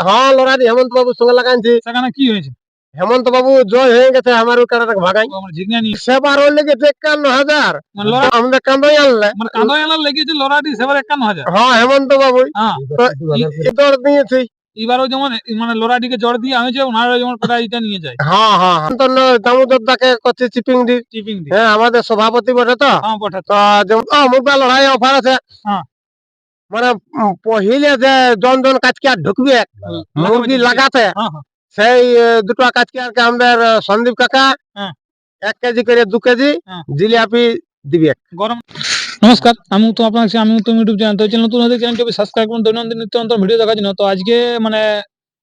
হ্যাঁ লড়াই হেমন্ত বাবুর সঙ্গে লাগাইছি সেখানে কি হয়েছে? হেমন্ত বাবু জয় হয়ে গেছে আমার ওই কাড়াটাকে ভাগাই। সেবার ওই লেগেছে একান্ন হাজার। মানে আমাদের কান্দাই আনলে। মানে কাঁদোয়ালার লেগেছে লড়াইটি সেবার একান্ন হাজার। হ্যাঁ হেমন্ত বাবু। হ্যাঁ। দৌড় দিয়েছি। এবারও যেমন মানে লড়াইটিকে জড় দিয়ে হয়েছে ওনারা যেমন প্রাইজটা নিয়ে যায়। হ্যাঁ হ্যাঁ হ্যাঁ। দামোদর দাকে করছে চিপিং দি। টিপিং দিয়ে হ্যাঁ আমাদের সভাপতি বটে তো। হ্যাঁ বটে তো। যেমন মুদ্রা লড়াই অফার আছে। হ্যাঁ। মানে পহিলে যে জন জন কাজকিয়ার ঢুকবে মুরগি লাগাতে হ্যাঁ হ্যাঁ সেই দুটো কাজকিয়ার আর আমাদের সন্দীপ কাকা হ্যাঁ। এক কেজি করে দু কেজি হ্যাঁ। জিলিপি দিবে গরম নমস্কার আমি তো আপনার আমি তো ইউটিউব চ্যানেল তো চ্যানেল নতুন হতে চ্যানেলটি সাবস্ক্রাইব করুন দৈনন্দিন নিত্য ভিডিও দেখার জন্য তো আজকে মানে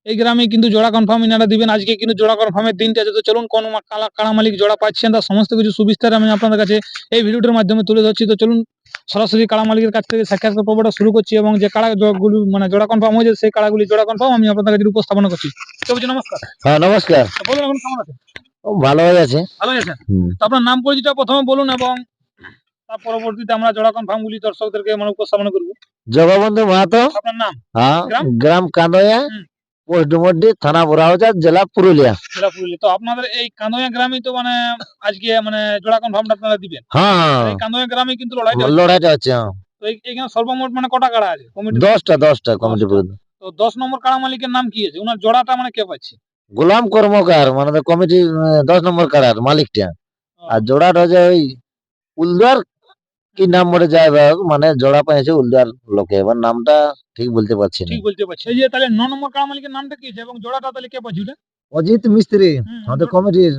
এই গ্রামে কিন্তু জোড়া কনফার্ম ইনারা দিবেন। আজকে কিন্তু জোড়া কনফার্মের দিনটা আছে। তো চলুন কোন কালা কাড়া মালিক জোড়া পাচ্ছেন তার সমস্ত কিছু সুবিস্তার আমি আপনাদের কাছে এই ভিডিওটার মাধ্যমে তুলে ধরছি। তো চলুন সরাসরি কাড়া মালিকের কাছ থেকে সাক্ষাৎকার পর্বটা শুরু করছি এবং যে কাড়া গুলি মানে জোড়া কনফার্ম হয়েছে সেই কাড়াগুলি জোড়া কনফার্ম আমি আপনাদের কাছে উপস্থাপনা করছি। নমস্কার। হ্যাঁ নমস্কার। বলুন এখন কেমন আছে ভালো হয়ে আছে ভালো আছেন তো আপনার নাম পরিচিত প্রথমে বলুন এবং তার পরবর্তীতে আমরা জোড়া কনফার্ম গুলি দর্শকদেরকে মানে উপস্থাপনা করব। জগবন্ধু মাহাতো। আপনার নাম? হ্যাঁ গ্রাম? গ্রাম কান্দয়া হুম। পোস্ট থানা বোরাবাজার জেলা পুরুলিয়া। জেলা পুরুলিয়া। তো আপনাদের এই কান্দয়া গ্রামে তো মানে আজকে মানে জোড়া কনফার্মটা আপনারা দিবেন? হ্যাঁ। এই কান্দয়া গ্রামে কিন্তু লড়াইটা লড়াইটা হচ্ছে হ্যাঁ। তো এইখানে সর্বমোট মানে কটা কাড়া আছে? কমিটি দশটা দশটা কমিটি পর্যন্ত। তো দশ নম্বর কাড়া মালিকের নাম কি আছে? ওনার জোড়াটা মানে কে পাচ্ছে? গোলাম কর্মকার মানে কমিটি দশ নম্বর কারার মালিকটা। আর জোড়াটা হচ্ছে ওই উলদার কি নাম বলে যায় মানে জোড়া পাইছে উলদার লোকে। এবার নামটা ঠিক বলতে পারছি না। ঠিক বলতে পারছি। এই যে তাহলে ন নম্বর কাড়া মালিকের নামটা কি আছে এবং জোড়াটা তাহলে কে পাচ্ছে অজিত মিস্ত্রি। আমাদের কমিটির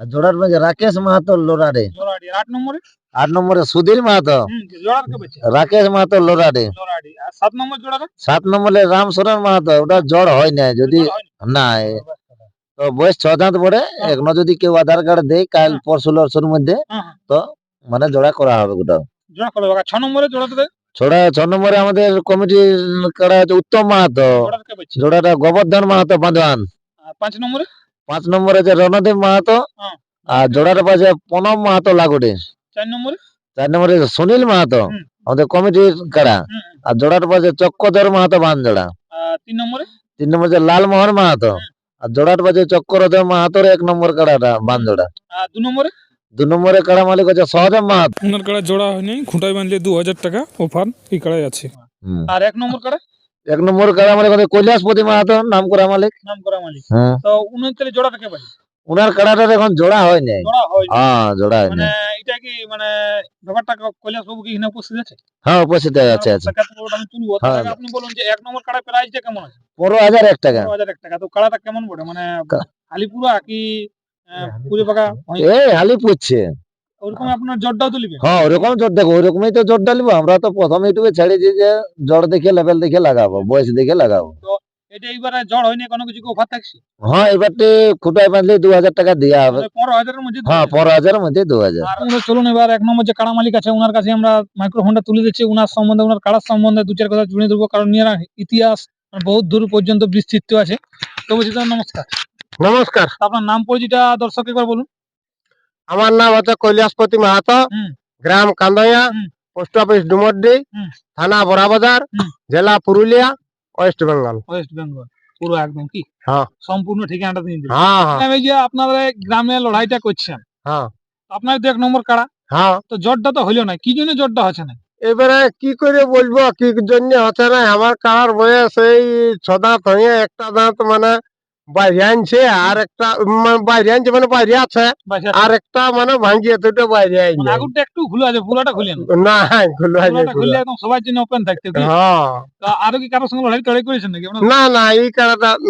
আর জোড়ার মাঝে রাকেশ মাহাতো লোরাডে। জোড়াটি আট নম্বরে? আট নম্বরে সুধীর মাহাতো। জোড়ার কে পাচ্ছে রাকেশ মাহাতো লোরাডে। জোড়াটি আর সাত নম্বর জোড়াটা? সাত নম্বরে রাম মাহাতো। ওটা জ্বর হয় না যদি জোড়া না তো বয়স ছ দাঁত পড়ে এখনও যদি কেউ আধার কার্ড দেয় কাল হ্যাঁ। পরশু লরশুর মধ্যে হ্যাঁ, হ্যাঁ। মানে জোড়া করা হবে গোটা। জোড়া করে দেবো। আর ছ নম্বরে জোড়াটা দেয়? ছোড়া ছ নম্বরে আমাদের কমিটির কাড়া হচ্ছে উত্তম মাহাতো। জোড়াটা গোবর্ধন মাহাতো বাঁধবান আর পাঁচ নম্বরে? পাঁচ নম্বরে আছে রণদেব মাহাতো হ্যাঁ। আর জোড়াটা পাশে প্রণব মাহাতো লাগুটে। চার নম্বরে? চার নম্বরে সুনীল মাহাতো আমাদের কমিটির হুম। আর জোড়াটা পাশে চক্রধর মাহাতো বান জোড়া তিন নম্বরে? তিন নম্বর হচ্ছে লালমোহন মাহাতো। আর জোড়াটা পাচ্ছে চক্রধর মাহাতোর এক নম্বর কাড়াটা বান জোড়া দু নম্বরে? দু নম্বরে কাড়া মালিক হচ্ছে সহদেব মাহাতো। ওনার কাড়া জোড়া হয়নি খুঁটায় বাঁধলে দু হাজার টাকা অফার এই কাড়াই আছে। আর এক নম্বর কাড়া? এক নম্বর কাড়া মালিক হচ্ছে কৈলাসপতি মাহাতো নাম করা মালিক। নাম করা মালিক। হ্যাঁ। তো উনি তাহলে জোড়াটা কে পাচ্ছে উনার কাড়াটার এখন জোড়া হয় নাই জোড়া হ্যাঁ জোড়া হয় মানে নাই এটা কি মানে ব্যাপারটা কৈলাস বাবু কি এখানে উপস্থিত আছে? হ্যাঁ উপস্থিত আছে আছে। হ্যাঁ। আপনি বলুন যে এক নম্বর কাড়া প্রাইসটা কেমন আছে? পনেরো হাজার এক টাকা। পনেরো হাজার এক টাকা। তো কাড়াটা কেমন পড়ে মানে আলিপুরা কি আহ, পাকা এই হালি পুচ্ছে ওরকম আপনার জটটাও হ্যাঁ ওরকম দেখো ওরকমই তো আমরা তো প্রথম ইউটিউবে ছেড়ে দিই যে দেখে লেভেল দেখে লাগাবো বয়স দেখে লাগাবো। এটা জ্বর হয়নি কোনো কিছু অফার থাকছে? হ্যাঁ এবারটি খুঁটায় বাঁধলে দু হাজার টাকা দেওয়া হবে। পনেরো হাজারের মধ্যে হ্যাঁ পনেরো হাজারের মধ্যে দু হাজার। চলুন এবার এক নম্বর যে কাড়া মালিক আছে ওনার কাছে আমরা মাইক্রোফোনটা তুলে দিচ্ছি। ওনার সম্বন্ধে ওনার কাড়ার সম্বন্ধে দু চার কথা জুড়ে দেবো কারণ ইতিহাস বহুত দূর পর্যন্ত বিস্তৃত আছে। তো বলছি নমস্কার। নমস্কার। আপনার নাম পরিচিতা দর্শক একবার বলুন। আমার নাম হচ্ছে কৈলাসপতি মাহাতো গ্রাম কান্দয়া পোস্ট অফিস ডুমড্ডি হুম। থানা বড়াবাজার জেলা পুরুলিয়া ওয়েস্ট বেঙ্গল। ওয়েস্ট বেঙ্গল পুরো একদম কি? হ্যাঁ। সম্পূর্ণ ঠিকানাটা দিয়ে দিন। হ্যাঁ হ্যাঁ। এই যে আপনারা গ্রামে লড়াইটা করছেন হ্যাঁ। আপনার এক নম্বর কাড়া। হ্যাঁ। তো জটটা তো হইল না কি জন্য জটটা হচ্ছে না? এবারে কি করে বলব কি জন্য হচ্ছে না আমার কার বয়স এই ছ দাঁত হয়ে একটা দাঁত মানে বাইরে আনছে আর একটা বাইরে আনছে মানে বাইরে আছে আর একটা মানে ভাঙিয়ে দুটো বাইরে মানে আনছে আগুনটা একটু খুলে আছে পুরাটা খুলেন না? খুলে খুললে একদম সবার জন্য ওপেন থাকতে হ্যাঁ। আরও কি কারোর সঙ্গে লড়াই টড়াই করেছেন নাকি? না না এই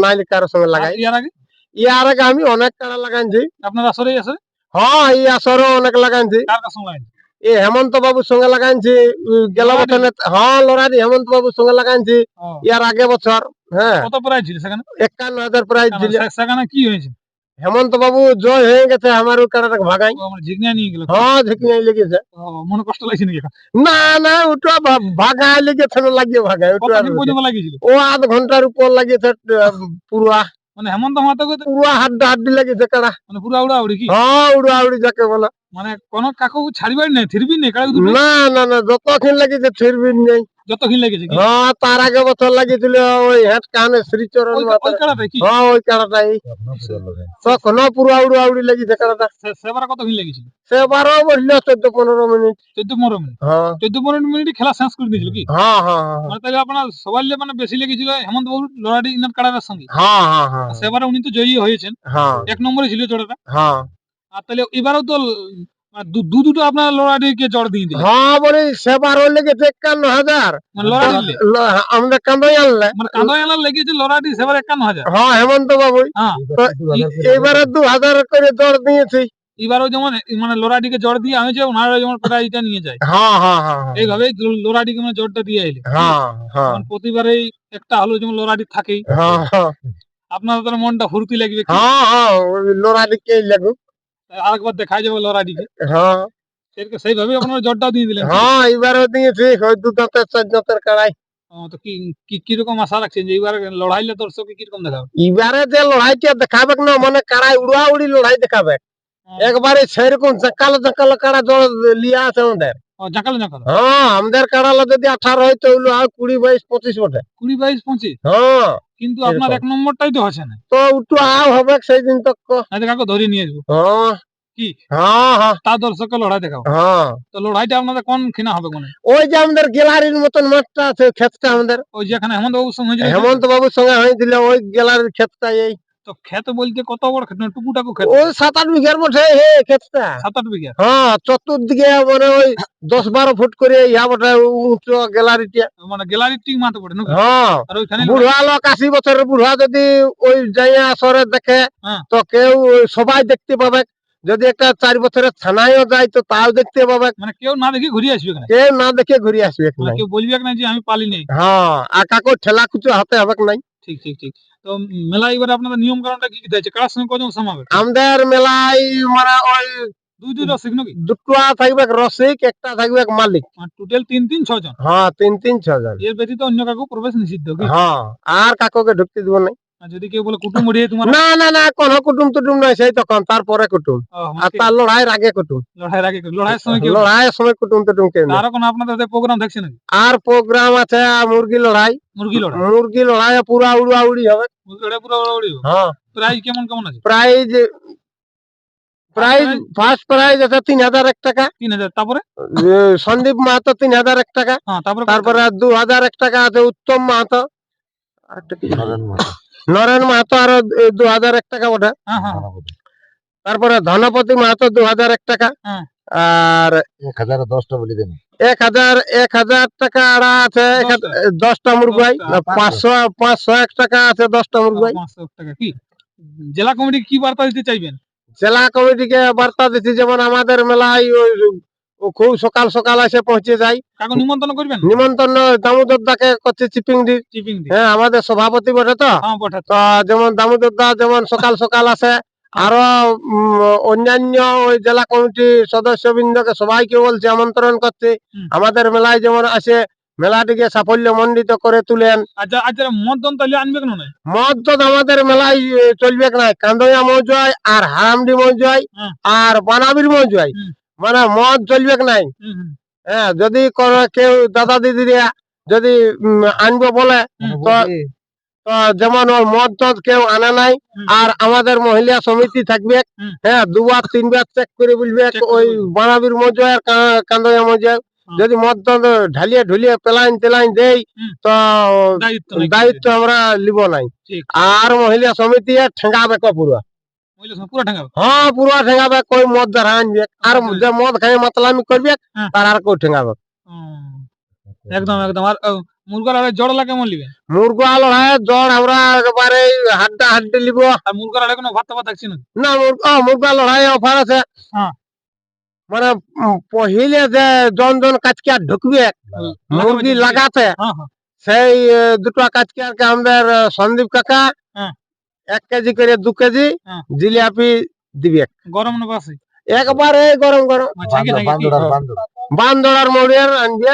নাই কারোর সঙ্গে লাগাই। আর ইয়ার আগে? ইয়ার আগে আমি অনেক কাড়া লাগাইছি। আপনার আসরেই আছে? হ্যাঁ এই আসরও অনেক লাগাইছি। কার কার সঙ্গে? এই হেমন্ত বাবুর সঙ্গে লাগাইছি গেল? বছর হ্যাঁ লড়াই হেমন্ত বাবুর সঙ্গে লাগাইছি ইয়ার আগে বছর হ্যাঁ। কত প্রাইজ ছিল সেখানে? একান্ন হাজার প্রাইজ সেখানে কি হয়েছে? হেমন্ত বাবু জয় হয়ে গেছে আমার ভাগাই। নিয়ে গেল। হ্যাঁ লেগেছে মনে কষ্ট লাগছে নাকি না না ওটা ভা- ভাগায় লেগেছে না লাগিয়ে ভাগায় ওটা কতদিন পর্যন্ত লাগিয়েছিল? ও আধ ঘণ্টার উপর লাগিয়েছে পুরা। মানে হেমন্ত মাহাতো পুরা হাড্ডা হাড্ডি লাগিয়েছে কাড়া মানে পুরা উড়া উড়ি কি? হ্যাঁ উড়া উড়ি যাকে বলে। মানে কোন কাকু ছাড়িবার না থিরবি নেই কাড়া না না না যতক্ষণ লাগিয়েছে ফিরবি নেই। যত ঘিন লেগেছে হ্যাঁ তার আগে বছর লাগিয়েছিল ওই হেড কানে শ্রীচরণ হ্যাঁ ওই কাড়াটাই। তখন পুরো আউড়ু আউড়ি লেগেছে কাড়াটা। সেবার কত লেগেছিল? সেবারও বসল চোদ্দ পনেরো মিনিট। চোদ্দ পনেরো মিনিট? হ্যাঁ। চোদ্দ পনেরো মিনিট খেলা শেষ করে দিয়েছিল কি? হ্যাঁ হ্যাঁ হ্যাঁ। মানে তাহলে আপনার সবাই মানে বেশি লেগেছিল হেমন্ত বাবু লড়াটি ইনার কাড়াটার সঙ্গে। হ্যাঁ হ্যাঁ হ্যাঁ সেবারে উনি তো জয়ী হয়েছেন। হ্যাঁ। এক নম্বরে ছিল জোড়াটা হ্যাঁ। আর তাহলে এবারেও তো দু দু দুটো আপনার লড়াটিকে জড় দিয়ে দিলেন। হ্যাঁ বলি একান্ন হাজার। মানে দিলে। কান্দই আনলে মানে কাঁদোয়ালা লেগেছে লড়াটি সেবার একান্ন হাজার। হ্যাঁ হেমন্ত বাবু। হ্যাঁ। এবারে দু হাজার করে দর দিয়েছি। এবারও যেমন মানে লড়াটিকে জড় দিয়ে হয়েছে ওনারা যেমন প্রাইজটা নিয়ে যায়। হ্যাঁ হ্যাঁ হ্যাঁ হ্যাঁ। এইভাবেই লো- মানে জড়টা দিয়ে এলে হ্যাঁ প্রতিবারেই একটা হলো যেমন লড়াটি থাকেই। হ্যাঁ হ্যাঁ। আপনার মনটা ফুর্তি লাগবে কি? হ্যাঁ হ্যাঁ লড়াইকে লাগুক আরেকবার দেখা যাবে লড়াটিকে হ্যাঁ। সেইভাবেই আপনারা জড়টাও দিয়ে দিলেন। হ্যাঁ এবারও দিয়েছি ওই দু দাঁতের চার দাঁতের কাড়াই তো কি কি কীরকম আশা রাখছেন যে এবার লড়াইলে দর্শককে কীরকম দেখাবে এবারে যে লড়াইটা দেখাবে না মানে কাড়াই উড়া উড়ি লড়াই দেখাবে একবারে সেরকম জাকালো জাকালো কাড়া জল লিয়া আছে আমাদের। জাকালো জাকালো হ্যাঁ আমাদের কাড়ালো যদি আঠারো হয় তো আর কুড়ি বাইশ পঁচিশ বটে। কুড়ি বাইশ পঁচিশ? হ্যাঁ। কিন্তু আপনার এক নম্বরটাই তো হচ্ছে না। তো একটু আও হবে সেই দিন তো আরে কাকু ধরে নিয়ে আসব হ্যাঁ। কি? হ্যাঁ হ্যাঁ। তা দর্শককে লড়াই দেখাও। হ্যাঁ। তো লড়াইটা আপনাদের কোন খিনা হবে কোনে? ওই যে আমাদের গ্যালারির মতন মাঠটা আছে ক্ষেতটা আমাদের। ওই যেখানে হেমন্ত বাবুর সঙ্গে হেমন্ত বাবুর সঙ্গে হয়েছিল ওই গ্যালারির ক্ষেতটা এই তো বলতে কত বড় টুকুটাকু ওই সাত আট বিঘার বটে হে ক্ষেতটা। সাত আট বিঘা? হ্যাঁ চতুর্দিকে মানে ওই দশ বারো ফুট করে ইয়া বটে উঁচু গ্যালারিটা মানে পড়ে নাকি? হ্যাঁ। আর ওইখানে বুড়া লোক আশি বছরের বুড়া যদি ওই জায়গা আসরে দেখে হ্যাঁ। তো কেউ সবাই দেখতে পাবে। যদি একটা চার বছরের থানায়ও যায় তো তাও দেখতে পাবে। মানে কেউ না দেখে ঘুরে আসবে কেউ না দেখে ঘুরে আসবে মানে কেউ বলবে না যে আমি পালিনি। হ্যাঁ আর কাকু ঠেলা কুচু হাতে হবে নাই। ঠিক ঠিক ঠিক তো মেলা এবার আপনাদের নিয়ম কারণটা কি কি আছে কার সঙ্গে কজন সমাবে আমাদের মেলায় মানে ওই দুই দুই রসিক নাকি দুটো থাকবে রসিক একটা থাকবে মালিক টোটাল তিন তিন ছজন হ্যাঁ তিন তিন ছজন এর ব্যতীত অন্য কাকু প্রবেশ নিষিদ্ধ কি হ্যাঁ আর কাকুকে ঢুকতে দিব না আর যদি কেউ বলে কুটুম উড়িয়ে তোমার না না না কোন কুটুম টুটুম নাই সেই তখন তারপরে কুটুম। মানে আর তার লড়াইয়ের আগে কুটুম। লড়াইয়ের আগে লড়াইয়ের সময় কেউ লড়াইয়ের সময় কুটুম টুটুম কেউ নেই। আরও আপনাদের প্রোগ্রাম নাকি? আর প্রোগ্রাম আছে মুরগি লড়াই। মুরগি লড়াই? মুরগি লড়াই পুরা উড়া উড়ি হবে। মুরগি হ্যাঁ। প্রাইস কেমন কেমন আছে? প্রাইজ প্রাইজ ফার্স্ট প্রাইজ আছে তিন হাজার এক টাকা। তিন হাজার তারপরে? সন্দীপ মাহাতো তিন হাজার এক টাকা। হ্যাঁ তারপরে দু হাজার এক টাকা আছে উত্তম মাহাতো? নরেন মাহাতো আরও দু হাজার এক টাকা ওটা হ্যাঁ হ্যাঁ। তারপরে ধনপতি মাহাতো দু হাজার এক টাকা। হ্যাঁ। আর এক হাজার দশটা বলে দেন। এক হাজার এক হাজার টাকা আড়া আছে এক হাজার- দশটা। মুরগাই পাঁচশো। পাঁচশো এক টাকা আছে দশটা মুরগাই পাঁচশো জেলা কমিটি কি বার্তা দিতে চাইবেন? জেলা কমিটিকে বার্তা দিচ্ছি যেমন আমাদের মেলায় ওই ও খুব সকাল সকাল এসে পৌঁছে যায়। কাকু নিমন্ত্রণ করবেন? নিমন্ত্রণ দামোদর দাকে করছে চিপিং দি। চিপিং দিয়ে হ্যাঁ আমাদের সভাপতি বটে তো। হ্যাঁ তো। যেমন দামোদর দা যেমন সকাল সকাল আসে আরও অন্যান্য ওই জেলা কমিটি সদস্য বৃন্দকে সবাইকে বলছে আমন্ত্রণ করছে। হুম। আমাদের মেলায় যেমন আসে মেলাটিকে সাফল্য মন্ডিত করে তুলেন। আর যা- মদ তো আমাদের মেলায় চলবে না কান্দইয়া মৌজয় আর হারামডি মৌজয় আর বানাবির মৌজয়। মানে মদ চলবে নাই? হ্যাঁ যদি কেউ দাদা দিদিরা যদি আনব বলে তো যেমন ওই মদ টদ কেউ আনে নাই আর আমাদের মহিলা সমিতি থাকবে হ্যাঁ দুবার তিনবার চেক করে বলবে ওই বানাবির মজা আর কা- কান্দইয়া মজা যদি মদ টদ ঢালিয়ে ঢুলিয়ে পেলাইন তেলাইন দেই তো দায়িত্ব আমরা লিব নাই। আর মহিলা সমিতি ঠেঙ্গাবে ক পুরো। হ্যাঁ পুরো ঠেঙ্গাবে কই মদ দ্বারা আনবে আর আচ্ছা। যে মদ খাই মাতলামি করবে হ্যাঁ। তার আর কেউ ঠেঙ্গাবে? হুম, একদম একদম। আর জড়লা কেমন মুরগা লড়াই জ্বর আমরা একেবারে হাড্ডা হাড্ডি লিব। আর কোনো ভাত থাকছে না? না মুরগা লড়াই অফার আছে। হ্যাঁ। মানে পহিলে যে জন জন কাজকে ঢুকবে মুরগি লাগাতে হ্যাঁ হ্যাঁ। সেই দুটো আর আমাদের সন্দীপ কাকা হ্যাঁ। এক কেজি করে দু কেজি হ্যাঁ। জিলিপি দিবে গরম একবারে গরম গরম। আচ্ছা? বান্দোড়ার মৌরিয়ার আনবে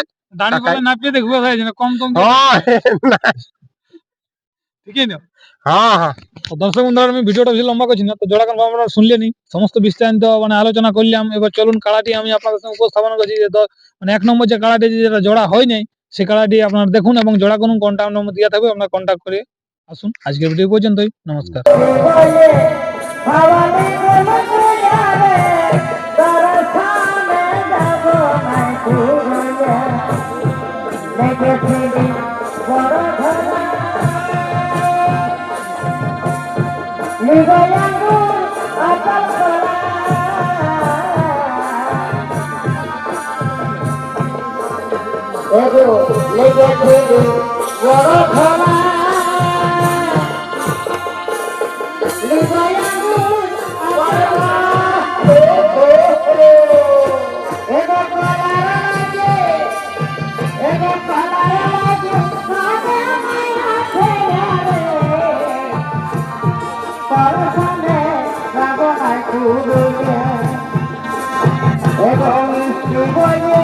দেখবে ভাই কম হ্যাঁ ঠিকই না? হ্যাঁ হ্যাঁ। দর্শক বন্ধুরা আমি ভিডিওটা বেশি লম্বা করছি না তো জোড়া আপনারা শুনলেনি সমস্ত বিস্তারিত মানে আলোচনা করলাম। এবার চলুন কাড়াটি আমি আপনাদের সঙ্গে উপস্থাপন করছি। যে মানে এক নম্বর যে কাড়াটি যেটা জোড়া হয় নাই সে কাড়াটি আপনারা দেখুন এবং জোড়া করুন কন্ট্যাক্ট নম্বর দেওয়া থাকবে আপনারা কন্ট্যাক্ট করে আসুন আজকের ভিডিও পর্যন্তই নমস্কার লেগে বড়